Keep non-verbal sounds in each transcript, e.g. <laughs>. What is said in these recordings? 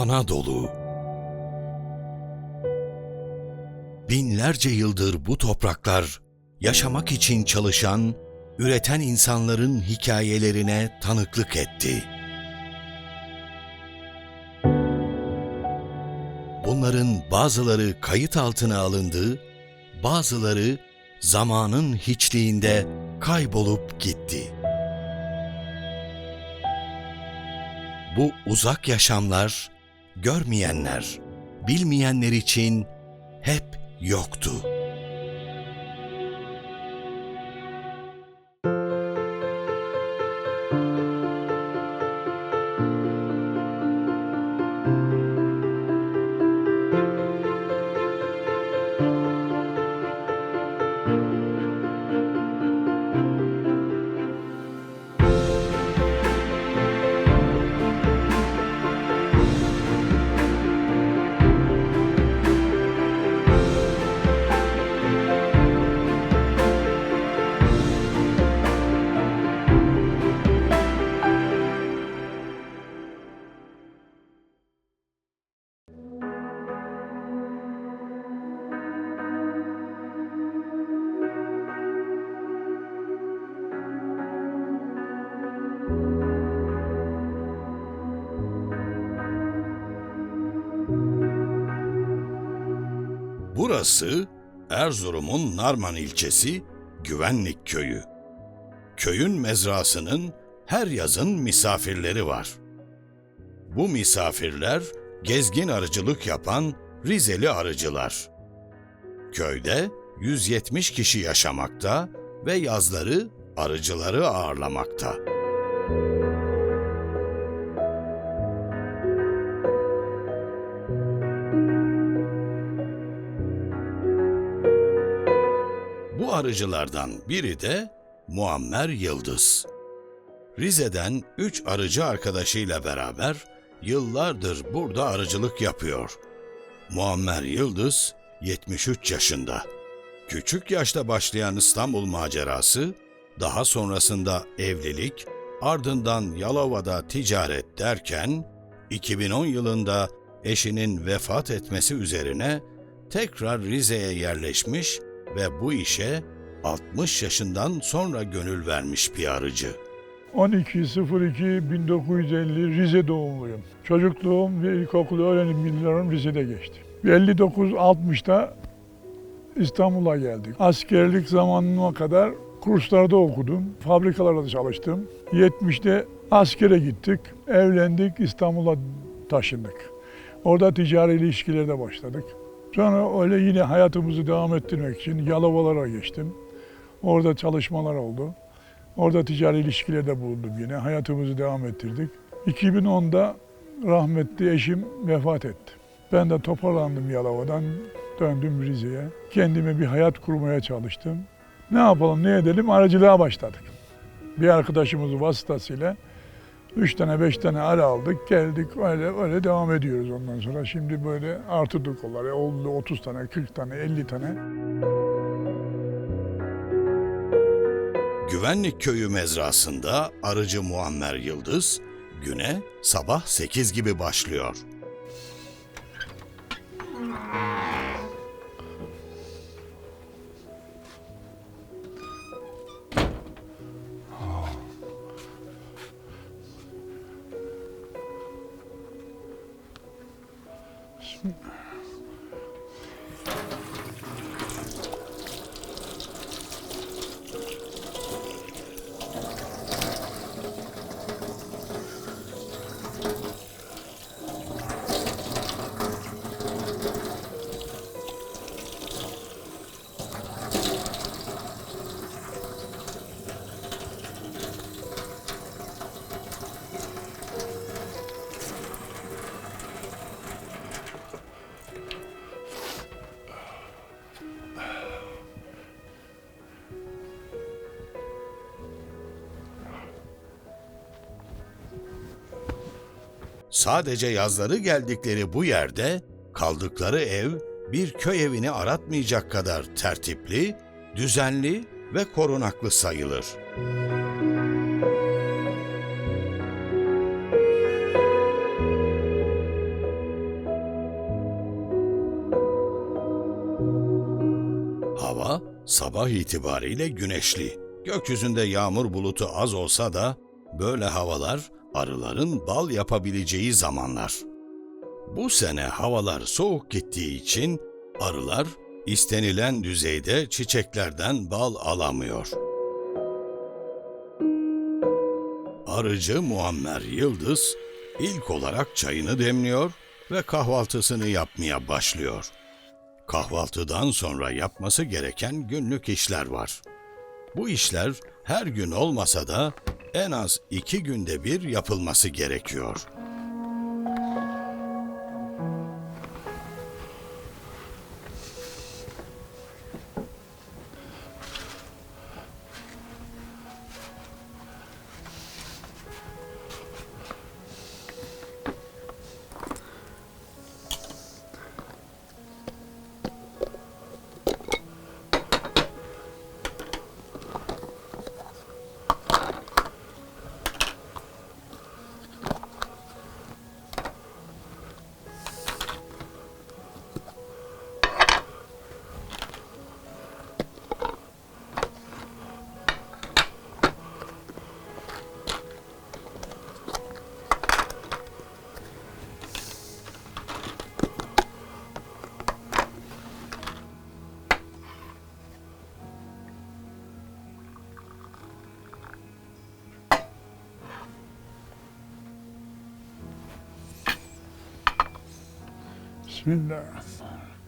Anadolu. Binlerce yıldır bu topraklar yaşamak için çalışan, üreten insanların hikayelerine tanıklık etti. Bunların bazıları kayıt altına alındı, bazıları zamanın hiçliğinde kaybolup gitti. Bu uzak yaşamlar, görmeyenler, bilmeyenler için hep yoktu. Burası Erzurum'un Narman ilçesi Güvenlik Köyü. Köyün mezrasının her yazın misafirleri var. Bu misafirler gezgin arıcılık yapan Rizeli arıcılar. Köyde 170 kişi yaşamakta ve yazları arıcıları ağırlamakta. Arıcılardan biri de Muammer Yıldız. Rize'den üç arıcı arkadaşıyla beraber yıllardır burada arıcılık yapıyor. Muammer Yıldız 73 yaşında. Küçük yaşta başlayan İstanbul macerası, daha sonrasında evlilik, ardından Yalova'da ticaret derken 2010 yılında eşinin vefat etmesi üzerine tekrar Rize'ye yerleşmiş ve bu işe 60 yaşından sonra gönül vermiş arıcı. 12.02.1950 Rize doğumluyum. Çocukluğum ve ilkokulu öğrenim yıllarım Rize'de geçti. 59-60'da İstanbul'a geldik. Askerlik zamanına kadar kurslarda okudum, fabrikalarda çalıştım. 70'te askere gittik, evlendik, İstanbul'a taşındık. Orada ticari ilişkilerde başladık. Sonra öyle yine hayatımızı devam ettirmek için Yalovalara geçtim. Orada çalışmalar oldu. Orada ticari ilişkilerde bulundum yine. Hayatımızı devam ettirdik. 2010'da rahmetli eşim vefat etti. Ben de toparlandım Yalova'dan, döndüm Rize'ye. Kendime bir hayat kurmaya çalıştım. Ne yapalım, ne edelim? Aracılığa başladık. Bir arkadaşımız vasıtasıyla üç tane, beş tane arı aldık, geldik. Öyle öyle devam ediyoruz ondan sonra. Şimdi böyle artırdık onları. Oldu 30 tane, 40 tane, 50 tane. Güvenlik Köyü mezrasında arıcı Muammer Yıldız güne sabah 8 gibi başlıyor. Sadece yazları geldikleri bu yerde kaldıkları ev bir köy evini aratmayacak kadar tertipli, düzenli ve korunaklı sayılır. Hava sabah itibariyle güneşli. Gökyüzünde yağmur bulutu az olsa da böyle havalar arıların bal yapabileceği zamanlar. Bu sene havalar soğuk gittiği için arılar istenilen düzeyde çiçeklerden bal alamıyor. Arıcı Muammer Yıldız ilk olarak çayını demliyor ve kahvaltısını yapmaya başlıyor. Kahvaltıdan sonra yapması gereken günlük işler var. Bu işler her gün olmasa da en az iki günde bir yapılması gerekiyor. Bismillahirrahmanirrahim.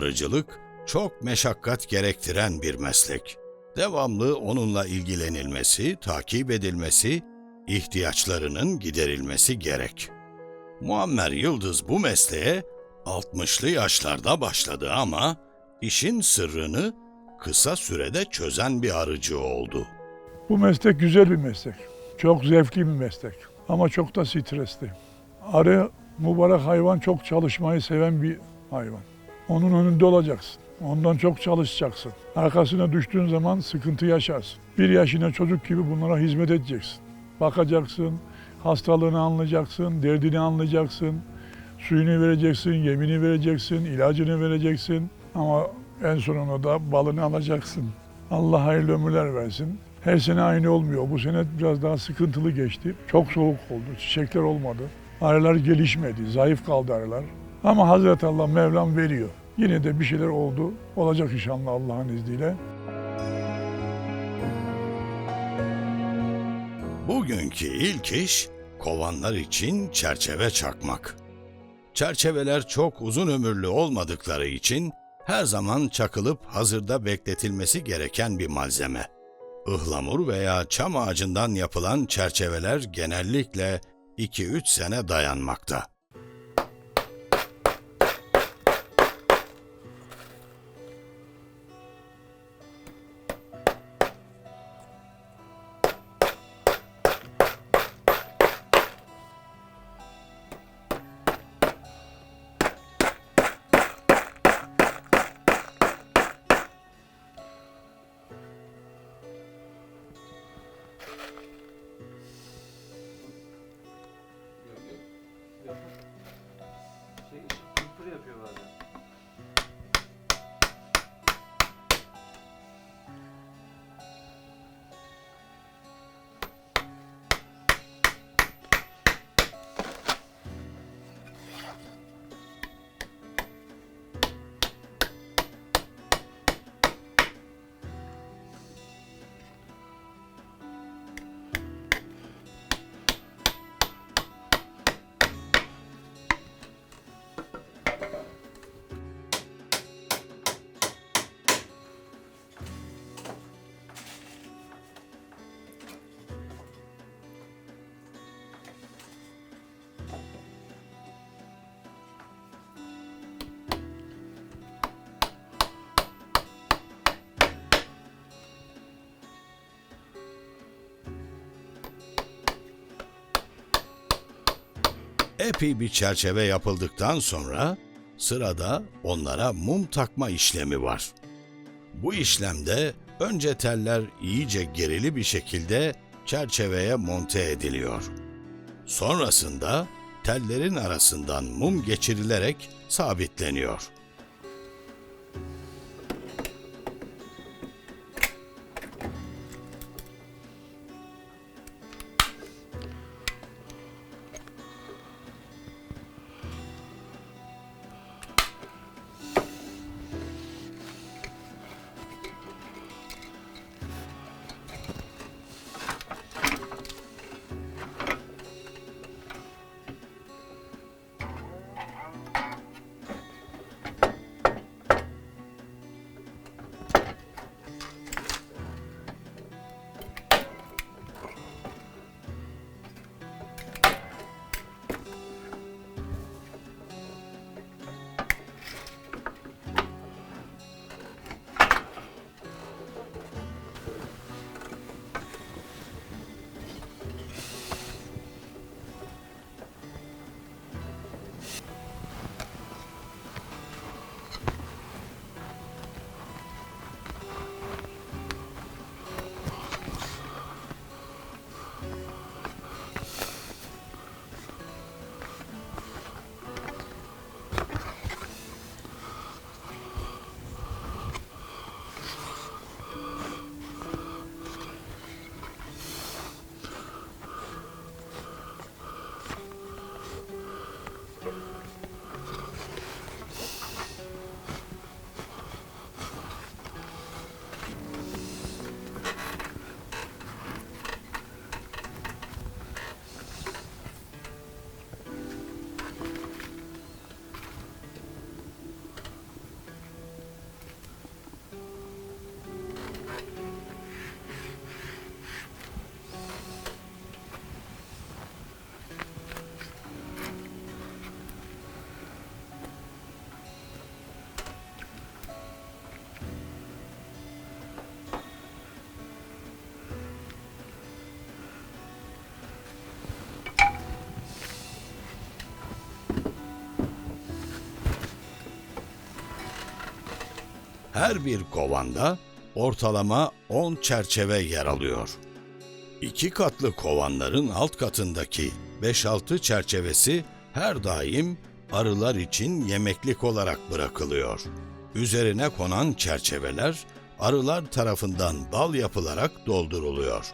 Arıcılık çok meşakkat gerektiren bir meslek. Devamlı onunla ilgilenilmesi, takip edilmesi, ihtiyaçlarının giderilmesi gerek. Muammer Yıldız bu mesleğe 60'lı yaşlarda başladı ama işin sırrını kısa sürede çözen bir arıcı oldu. Bu meslek güzel bir meslek. Çok zevkli bir meslek. Ama çok da stresli. Arı mübarek hayvan çok çalışmayı seven bir hayvan. Onun önünde olacaksın. Ondan çok çalışacaksın. Arkasına düştüğün zaman sıkıntı yaşarsın. Bir yaşına çocuk gibi bunlara hizmet edeceksin. Bakacaksın, hastalığını anlayacaksın, derdini anlayacaksın. Suyunu vereceksin, yemini vereceksin, ilacını vereceksin. Ama en sonunda da balını alacaksın. Allah hayırlı ömürler versin. Her sene aynı olmuyor. Bu sene biraz daha sıkıntılı geçti. Çok soğuk oldu, çiçekler olmadı. Arılar gelişmedi, zayıf kaldı arılar. Ama Hazreti Allah Mevlam veriyor. Yine de bir şeyler oldu. Olacak inşallah Allah'ın izniyle. Bugünkü ilk iş kovanlar için çerçeve çakmak. Çerçeveler çok uzun ömürlü olmadıkları için her zaman çakılıp hazırda bekletilmesi gereken bir malzeme. Ihlamur veya çam ağacından yapılan çerçeveler genellikle 2-3 sene dayanmakta. Epey bir çerçeve yapıldıktan sonra sırada onlara mum takma işlemi var. Bu işlemde önce teller iyice gerili bir şekilde çerçeveye monte ediliyor. Sonrasında tellerin arasından mum geçirilerek sabitleniyor. Her bir kovanda ortalama 10 çerçeve yer alıyor. İki katlı kovanların alt katındaki 5-6 çerçevesi her daim arılar için yemeklik olarak bırakılıyor. Üzerine konan çerçeveler arılar tarafından bal yapılarak dolduruluyor.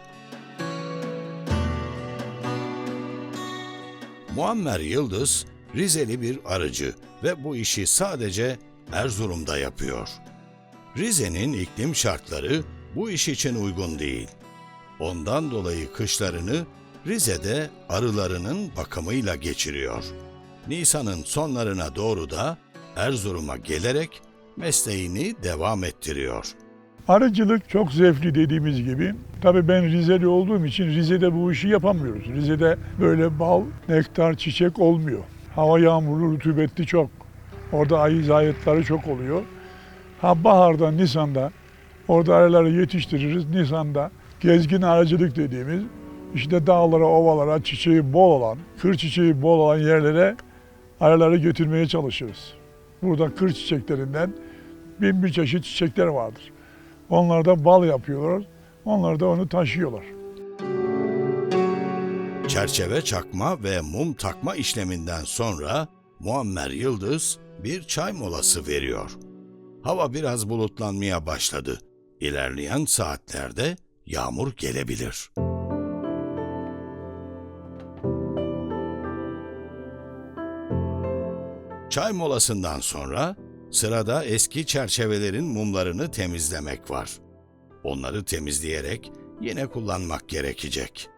Muammer Yıldız Rizeli bir arıcı ve bu işi sadece Erzurum'da yapıyor. Rize'nin iklim şartları bu iş için uygun değil. Ondan dolayı kışlarını Rize'de arılarının bakımıyla geçiriyor. Nisan'ın sonlarına doğru da Erzurum'a gelerek mesleğini devam ettiriyor. Arıcılık çok zevkli dediğimiz gibi. Tabii ben Rizeli olduğum için Rize'de bu işi yapamıyoruz. Rize'de böyle bal, nektar, çiçek olmuyor. Hava yağmurlu, rutubetli çok. Orada ayı zayıtları çok oluyor. Ha baharda, Nisan'da orada arıları yetiştiririz. Nisan'da gezgin arıcılık dediğimiz işte dağlara, ovalara çiçeği bol olan, kır çiçeği bol olan yerlere arıları götürmeye çalışırız. Burada kır çiçeklerinden bin bir çeşit çiçekler vardır. Onlar da bal yapıyorlar. Onlar da onu taşıyorlar. Çerçeve çakma ve mum takma işleminden sonra Muammer Yıldız bir çay molası veriyor. Hava biraz bulutlanmaya başladı. İlerleyen saatlerde yağmur gelebilir. Çay molasından sonra sırada eski çerçevelerin mumlarını temizlemek var. Onları temizleyerek yine kullanmak gerekecek.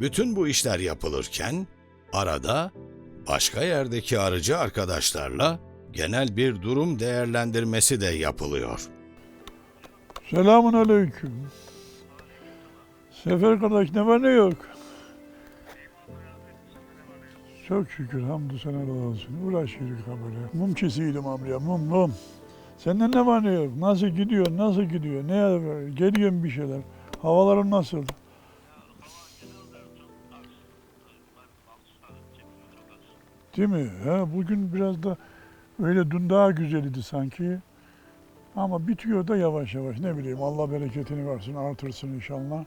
Bütün bu işler yapılırken arada başka yerdeki arıcı arkadaşlarla genel bir durum değerlendirmesi de yapılıyor. Selamun aleyküm. Sefer kardeş ne var ne yok? Çok şükür hamdü seneler olsun. Uğraşıyoruz böyle. Mum kesiydim amca mum mum. Senden ne var ne yok? Nasıl gidiyor? Nasıl gidiyor? Ne var? Geliyor bir şeyler? Havaların nasıl? Değil mi? Ha, bugün biraz da öyle dün daha güzeldi sanki. Ama bitiyor da yavaş yavaş. Ne bileyim Allah bereketini versin, artırsın inşallah.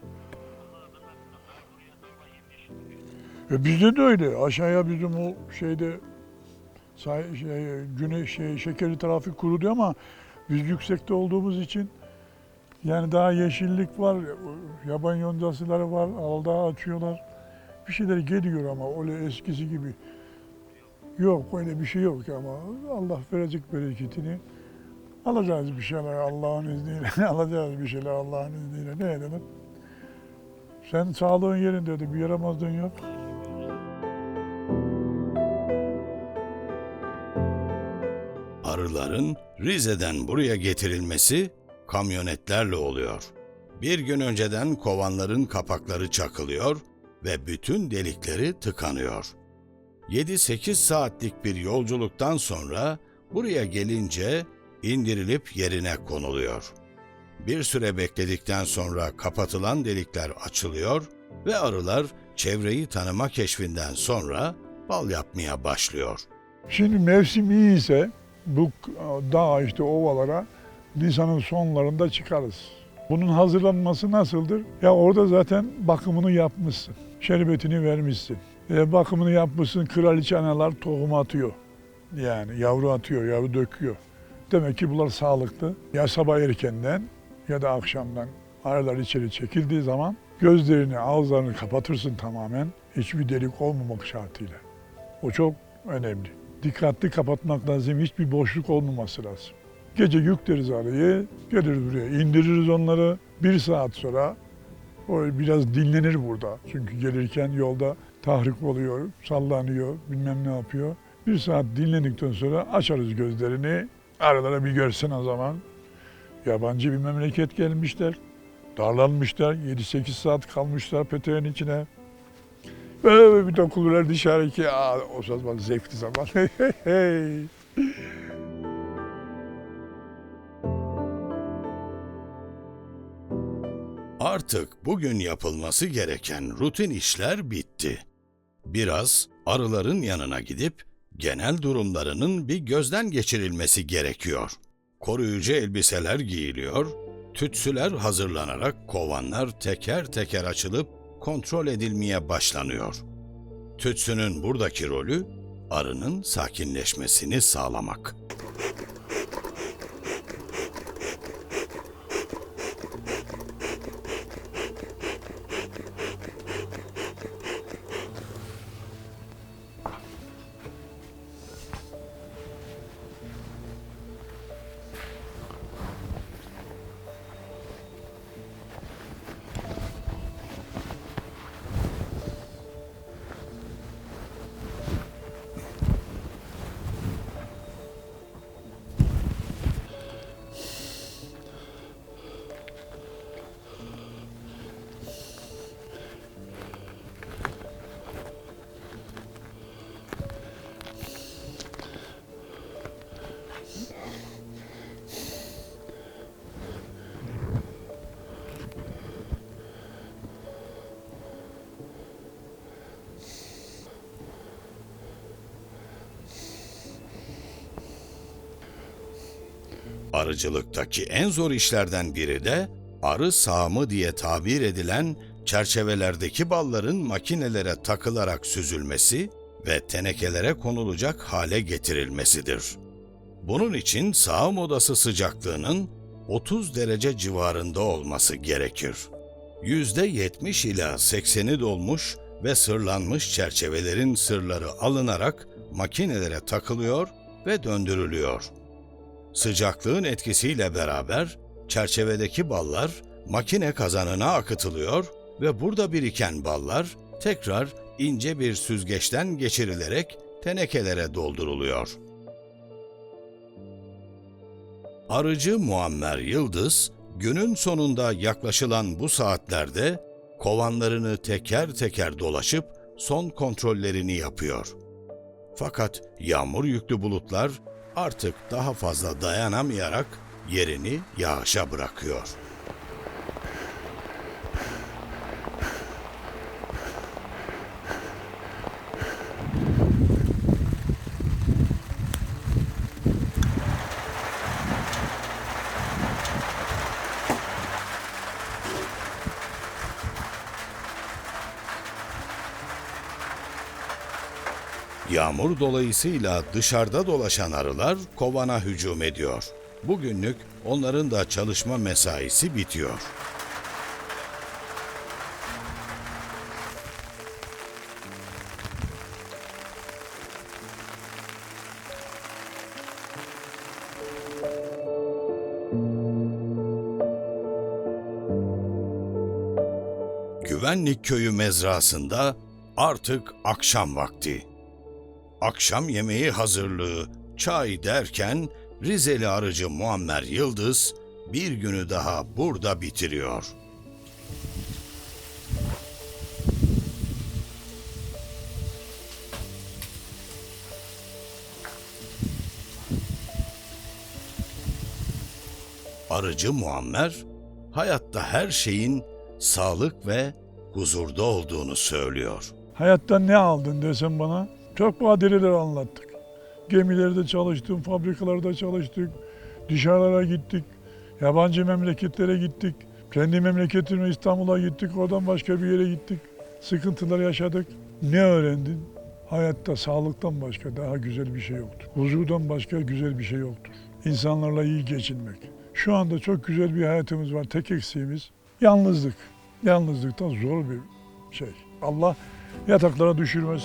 E bizde de öyle. Aşağıya bizim o şeyde say, şey, güneş şey, şekerli trafik kuruluyor ama biz yüksekte olduğumuz için yani daha yeşillik var, yaban yoncasıları var, alda açıyorlar. Bir şeyler geliyor ama öyle eskisi gibi. Yok öyle bir şey yok ama Allah verecek bereketini. Alacağız bir şeyler Allah'ın izniyle. <laughs> Alacağız bir şeyler Allah'ın izniyle. Ne edelim? Sen sağlığın yerindeydi. Bir yaramazlığın yok. Arıların Rize'den buraya getirilmesi kamyonetlerle oluyor. Bir gün önceden kovanların kapakları çakılıyor ve bütün delikleri tıkanıyor. 7-8 saatlik bir yolculuktan sonra buraya gelince indirilip yerine konuluyor. Bir süre bekledikten sonra kapatılan delikler açılıyor ve arılar çevreyi tanıma keşfinden sonra bal yapmaya başlıyor. Şimdi mevsim iyi ise bu dağ işte ovalara Nisan'ın sonlarında çıkarız. Bunun hazırlanması nasıldır? Ya orada zaten bakımını yapmışsın. Şerbetini vermişsin. E, bakımını yapmışsın. Kraliçe analar tohum atıyor. Yani yavru atıyor, yavru döküyor. Demek ki bunlar sağlıklı. Ya sabah erkenden ya da akşamdan arılar içeri çekildiği zaman gözlerini, ağızlarını kapatırsın tamamen. Hiçbir delik olmamak şartıyla. O çok önemli. Dikkatli kapatmak lazım. Hiçbir boşluk olmaması lazım. Gece yükleriz arıyı, gelir buraya, indiririz onları. Bir saat sonra o biraz dinlenir burada. Çünkü gelirken yolda tahrik oluyor, sallanıyor, bilmem ne yapıyor. Bir saat dinlendikten sonra açarız gözlerini. Arılara bir görsen o zaman. Yabancı bir memleket gelmişler. Darlanmışlar. 7-8 saat kalmışlar peteğin içine. Böyle bir dokunurlar dışarı ki aa, o zaman zevkli zaman. <laughs> Artık bugün yapılması gereken rutin işler bitti. Biraz arıların yanına gidip genel durumlarının bir gözden geçirilmesi gerekiyor. Koruyucu elbiseler giyiliyor, tütsüler hazırlanarak kovanlar teker teker açılıp kontrol edilmeye başlanıyor. Tütsünün buradaki rolü arının sakinleşmesini sağlamak. Arıcılıktaki en zor işlerden biri de arı sağımı diye tabir edilen çerçevelerdeki balların makinelere takılarak süzülmesi ve tenekelere konulacak hale getirilmesidir. Bunun için sağım odası sıcaklığının 30 derece civarında olması gerekir. %70 ila 80'i dolmuş ve sırlanmış çerçevelerin sırları alınarak makinelere takılıyor ve döndürülüyor. Sıcaklığın etkisiyle beraber çerçevedeki ballar makine kazanına akıtılıyor ve burada biriken ballar tekrar ince bir süzgeçten geçirilerek tenekelere dolduruluyor. Arıcı Muammer Yıldız, günün sonunda yaklaşılan bu saatlerde kovanlarını teker teker dolaşıp son kontrollerini yapıyor. Fakat yağmur yüklü bulutlar artık daha fazla dayanamayarak yerini yağışa bırakıyor. Yağmur dolayısıyla dışarıda dolaşan arılar kovana hücum ediyor. Bugünlük onların da çalışma mesaisi bitiyor. Güvenlik köyü mezrasında artık akşam vakti. Akşam yemeği hazırlığı, çay derken Rizeli arıcı Muammer Yıldız bir günü daha burada bitiriyor. Arıcı Muammer hayatta her şeyin sağlık ve huzurda olduğunu söylüyor. Hayattan ne aldın desem bana çok badireler anlattık. Gemilerde çalıştım, fabrikalarda çalıştık, dışarılara gittik, yabancı memleketlere gittik. Kendi memleketime İstanbul'a gittik, oradan başka bir yere gittik. Sıkıntılar yaşadık. Ne öğrendin? Hayatta sağlıktan başka daha güzel bir şey yoktur. Huzurdan başka güzel bir şey yoktur. İnsanlarla iyi geçinmek. Şu anda çok güzel bir hayatımız var. Tek eksiğimiz yalnızlık. Yalnızlıktan zor bir şey. Allah yataklara düşürmez.